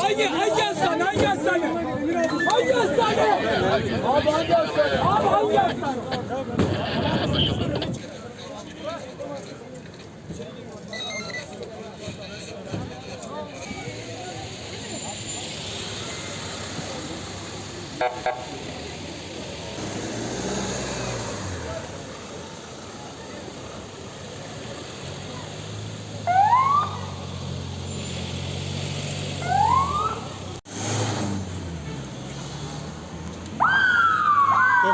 Hangi hangi hastane? Hangi hastane? Hangi hastane? Abi hangi hastane? Abi hangi hastane? よ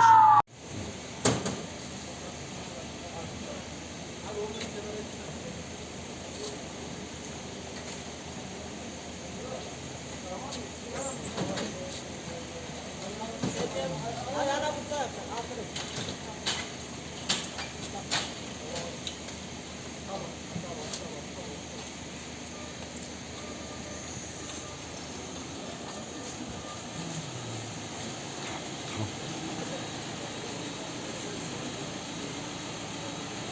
し。Wala na po.